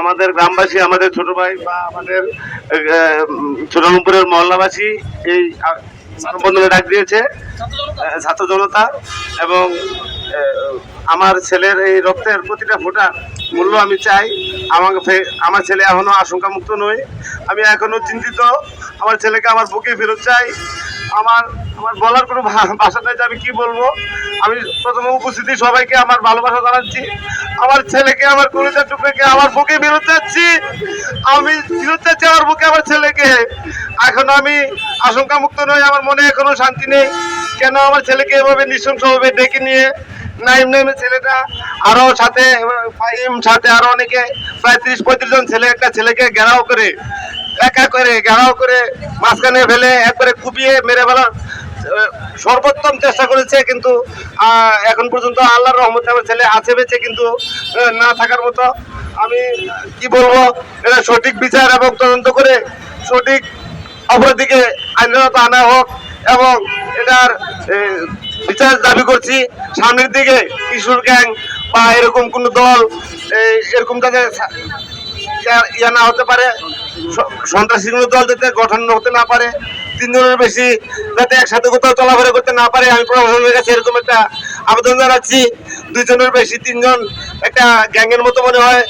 আমাদের গ্রামবাসী, আমাদের ছোট ভাই বা আমাদের ছোটনপুরের মহল্লাবাসী এই মানববন্ধনে ডাক দিয়েছে। ছাত্র জনতা এবং আমার ছেলের এই রক্তের প্রতিটা ফোঁটা মূল্য আমি চাই। আমাকে আমার ছেলে এখনও আশঙ্কা মুক্ত নয়। আমি এখনও চিন্তিত। আমার ছেলেকে আমার বুকে ফেরত চাই। আমার আমার বলার কোনো ভাষা নাই যে আমি কি বলব। আমি প্রথমে উপস্থিতি সবাইকে আমার ভালোবাসা জানাচ্ছি। আমার ছেলেকে আমার টুকরেকে আমার বুকে ফেরত চাচ্ছি। আমি ফেরত চাচ্ছি আমার বুকে আমার ছেলেকে। এখন আমি আশঙ্কা মুক্ত নই, আমার মনে এখনও শান্তি নেই। কেন আমার ছেলেকে এভাবে নৃশংসভাবে ডেকে নিয়ে নাইম নাইমের ছেলেটা আরও সাথে ফাইম সাথে আরও অনেকে, প্রায় ত্রিশ পঁয়ত্রিশ জন ছেলে, একটা ছেলেকে ঘেরাও করে, একা করে, ঘেরাও করে মাঝখানে ফেলে, একবারে কুপিয়ে মেরে ফেলার সর্বোত্তম চেষ্টা করেছে, কিন্তু এখন পর্যন্ত আল্লাহর রহমতে আমার ছেলে আছে বেঁচে, কিন্তু না থাকার মতো আমি, কি বলব, এটা সঠিক বিচার এবং তদন্ত করে সঠিক অপরদিকে আইনত আনা হোক এবং এটার বিচার দাবি করছি। সামনের দিকে কিশোর গ্যাং বা এরকম কোনো দল এরকম সা- ইয়া- না হতে পারে। সন্ত্রাসী কোনো দল যাতে গঠন হতে না পারে, তিনজনের বেশি যাতে একসাথে কোথাও চলাফেরা করতে না পারে, আমি প্রশাসনের কাছে এরকম একটা আবেদন জানাচ্ছি। দুইজনের বেশি তিনজন একটা গ্যাংয়ের মতো মনে হয়।